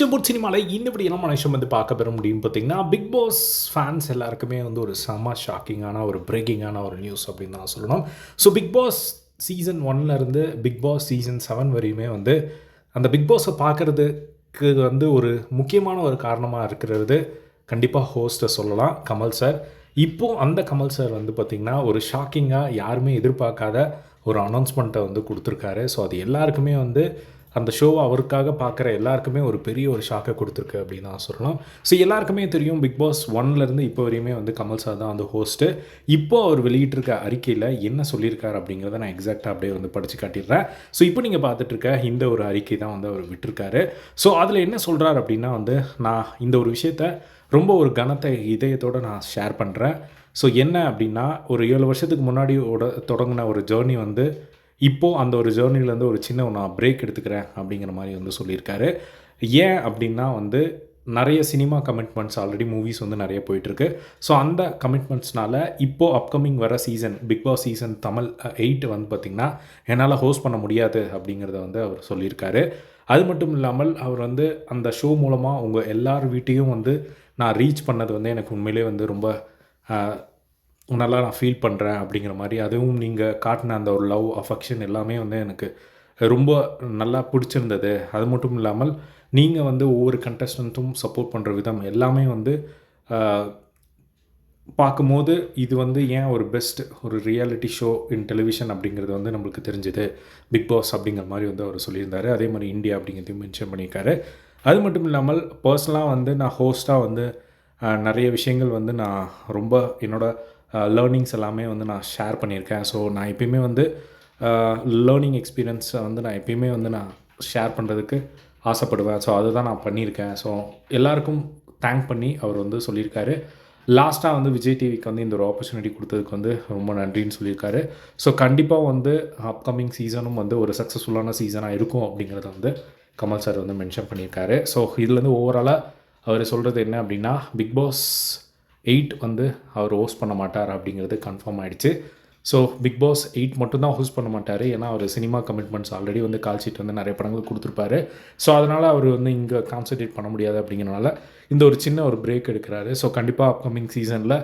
செம்பூர் சினிமாவில் இன்னப்படி என்ன மனுஷன் வந்து பார்க்க பெற முடியும் பார்த்தீங்கன்னா பிக் பாஸ் ஃபேன்ஸ் எல்லாருக்குமே வந்து ஒரு செம ஷாக்கிங்கான ஒரு பிரேக்கிங்கான ஒரு நியூஸ் அப்படின்னு தான் சொல்லணும். ஸோ பிக் பாஸ் சீசன் ஒன்லேருந்து பிக் பாஸ் சீசன் செவன் வரையுமே வந்து அந்த பிக் பாஸை பார்க்குறதுக்கு வந்து ஒரு முக்கியமான ஒரு காரணமாக இருக்கிறது கண்டிப்பாக ஹோஸ்ட்டை சொல்லலாம் கமல் சார் இப்போது அந்த கமல் சார் வந்து பார்த்திங்கன்னா ஒரு ஷாக்கிங்காக யாருமே எதிர்பார்க்காத ஒரு அனௌன்ஸ்மெண்ட்டை வந்து கொடுத்துருக்காரு. ஸோ அது எல்லாருக்குமே வந்து அந்த ஷோவை அவருக்காக பார்க்குற எல்லாருக்குமே ஒரு பெரிய ஒரு ஷாக்கை கொடுத்துருக்கு அப்படின்னு தான் சொல்லலாம் ஸோ எல்லாருக்குமே தெரியும் பிக் பாஸ் ஒன்லேருந்து இப்போ வரையுமே வந்து கமல் சார் தான் வந்து ஹோஸ்ட்டு இப்போ அவர் வெளியிட்டிருக்க அறிக்கையில் என்ன சொல்லியிருக்கார் அப்படிங்கிறத நான் எக்ஸாக்டாக அப்படியே வந்து படித்து காட்டிடுறேன். ஸோ இப்போ நீங்கள் பார்த்துட்ருக்க இந்த ஒரு அறிக்கை தான் வந்து அவர் விட்டுருக்காரு. ஸோ அதில் என்ன சொல்கிறார் அப்படின்னா வந்து நான் இந்த ஒரு விஷயத்த ரொம்ப ஒரு கனத்தை இதயத்தோடு நான் ஷேர் பண்ணுறேன் ஸோ என்ன அப்படின்னா ஒரு ஏழு வருஷத்துக்கு முன்னாடி தொடங்கின ஒரு ஜேர்னி வந்து இப்போது அந்த ஒரு ஜேர்னிலேருந்து ஒரு சின்ன நான் பிரேக் எடுத்துக்கிறேன் அப்படிங்கிற மாதிரி வந்து சொல்லியிருக்காரு. ஏன் அப்படின்னா வந்து நிறைய சினிமா கமிட்மெண்ட்ஸ் ஆல்ரெடி மூவிஸ் வந்து நிறைய போயிட்டுருக்கு. ஸோ அந்த கமிட்மெண்ட்ஸ்னால இப்போது அப்கமிங் வர season Bigg Boss season Tamil eight வந்து பார்த்திங்கன்னா என்னால் ஹோஸ்ட் பண்ண முடியாது அப்படிங்கிறத வந்து அவர் சொல்லியிருக்காரு. அது மட்டும் இல்லாமல் அவர் வந்து அந்த ஷோ மூலமாக உங்கள் எல்லார் வீட்டையும் வந்து நான் ரீச் பண்ணது வந்து எனக்கு உண்மையிலே வந்து ரொம்ப நல்லா நான் ஃபீல் பண்ணுறேன் அப்படிங்கிற மாதிரி அதுவும் நீங்கள் காட்டின அந்த ஒரு லவ் அஃபெக்ஷன் எல்லாமே வந்து எனக்கு ரொம்ப நல்லா பிடிச்சிருந்தது. அது மட்டும் இல்லாமல் நீங்கள் வந்து ஒவ்வொரு கண்டஸ்டண்ட்டும் சப்போர்ட் பண்ணுற விதம் எல்லாமே வந்து பார்க்கும்போது இது வந்து ஏன் ஒரு பெஸ்ட் ஒரு ரியாலிட்டி ஷோ இன் டெலிவிஷன் அப்படிங்கிறது வந்து நம்மளுக்கு தெரிஞ்சுது. பிக் பாஸ் அப்படிங்கிற மாதிரி வந்து அவர் சொல்லியிருந்தார். அதே மாதிரி இந்தியா அப்படிங்கிறதையும் மென்ஷன் பண்ணியிருக்காரு. அது மட்டும் இல்லாமல் பர்சனலாக வந்து நான் ஹோஸ்ட்டாக வந்து நிறைய விஷயங்கள் வந்து நான் ரொம்ப என்னோட Uh, லேர்னிங்ஸ் எல்லாமே வந்து நான் ஷேர் பண்ணியிருக்கேன். ஸோ நான் எப்பயுமே வந்து uh, லேர்னிங் எக்ஸ்பீரியன்ஸை வந்து நான் எப்பயுமே வந்து நான் ஷேர் பண்ணுறதுக்கு ஆசைப்படுவேன். ஸோ அதுதான் நான் பண்ணியிருக்கேன். ஸோ எல்லாருக்கும் தேங்க் பண்ணி அவர் வந்து சொல்லியிருக்காரு. லாஸ்ட்டாக வந்து விஜய் டிவிக்கு வந்து இந்த ஒரு ஆப்பர்ச்சுனிட்டி கொடுத்ததுக்கு வந்து ரொம்ப நன்றின்னு சொல்லியிருக்காரு. ஸோ கண்டிப்பாக வந்து அப்கமிங் சீசனும் வந்து ஒரு சக்ஸஸ்ஃபுல்லான சீசனாக இருக்கும் அப்படிங்கிறத வந்து கமல் சார் வந்து மென்ஷன் பண்ணியிருக்காரு. ஸோ இதுலேருந்து ஓவராலாக அவர் சொல்கிறது என்ன அப்படின்னா பிக் பாஸ் எயிட் வந்து அவர் ஹோஸ்ட் பண்ண மாட்டார் அப்படிங்கிறது கன்ஃபார்ம் ஆகிடுச்சு ஸோ பிக் பாஸ் எயிட் மட்டும்தான் ஹோஸ்ட் பண்ண மாட்டார். ஏன்னா அவர் சினிமா கமிட்மெண்ட்ஸ் ஆல்ரெடி வந்து கால் ஷீட் வந்து நிறைய படங்கள் கொடுத்துருப்பாரு. ஸோ அதனால் அவர் வந்து இங்கே கான்சன்ட்ரேட் பண்ண முடியாது அப்படிங்கிறனால இந்த ஒரு சின்ன ஒரு பிரேக் எடுக்கிறாரு. ஸோ கண்டிப்பாக அப்கமிங் சீசனில்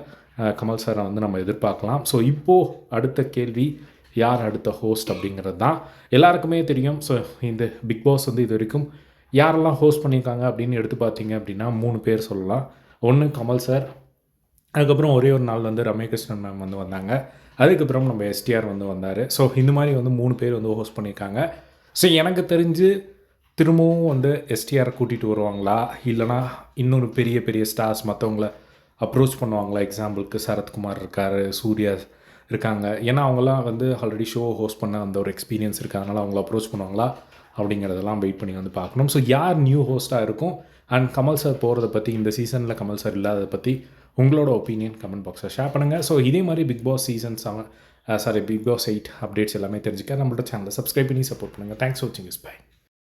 கமல் சாரை வந்து நம்ம எதிர்பார்க்கலாம். ஸோ இப்போது அடுத்த கேள்வி யார் அடுத்த ஹோஸ்ட் அப்படிங்கிறது தான். எல்லாருக்குமே தெரியும். ஸோ இந்த பிக் பாஸ் வந்து இது வரைக்கும் யாரெல்லாம் ஹோஸ்ட் பண்ணியிருக்காங்க அப்படின்னு எடுத்து பார்த்தீங்க அப்படின்னா மூணு பேர் சொல்லலாம். ஒன்று கமல் சார் அதுக்கப்புறம் ஒரே ஒரு நாள் வந்து ரம்யகிருஷ்ணன் மேம் வந்து வந்தாங்க. அதுக்கப்புறம் நம்ம எஸ்டிஆர் வந்து வந்தார். ஸோ இந்த மாதிரி வந்து மூணு பேர் வந்து ஹோஸ்ட் பண்ணியிருக்காங்க. ஸோ எனக்கு தெரிஞ்சு திரும்பவும் வந்து எஸ்டிஆர் கூட்டிகிட்டு வருவாங்களா? இல்லைனா இன்னொரு பெரிய பெரிய ஸ்டார்ஸ் மற்றவங்கள அப்ரோச் பண்ணுவாங்களா? எக்ஸாம்பிளுக்கு சரத்குமார் இருக்கார் சூர்யா இருக்காங்க. ஏன்னா அவங்களாம் வந்து ஆல்ரெடி ஷோ ஹோஸ்ட் பண்ண அந்த ஒரு எக்ஸ்பீரியன்ஸ் இருக்குது அதனால் அவங்கள அப்ரோச் பண்ணுவாங்களா? அப்படிங்கிறதெல்லாம் வெயிட் பண்ணி வந்து பார்க்கணும். ஸோ யார் நியூ ஹோஸ்ட்டாக இருக்கும்? அண்ட் கமல் சார் போகிறத பற்றி இந்த சீசனில் கமல் சார் இல்லாததை பற்றி உங்களோட ஒப்பீனியன் கமெண்ட் பாக்ஸில் ஷேர் பண்ணுங்கள் ஸோ இதே மாதிரி Bigg Boss season seven sorry Bigg Boss eight updates எல்லாமே தெரிஞ்சுக்க நம்மளோட சேனலை சப்ஸ்கிரைப் பண்ணி சப்போர்ட் பண்ணுங்கள் தேங்க்ஸ் ஃபார் வாட்சிங் இஸ் பை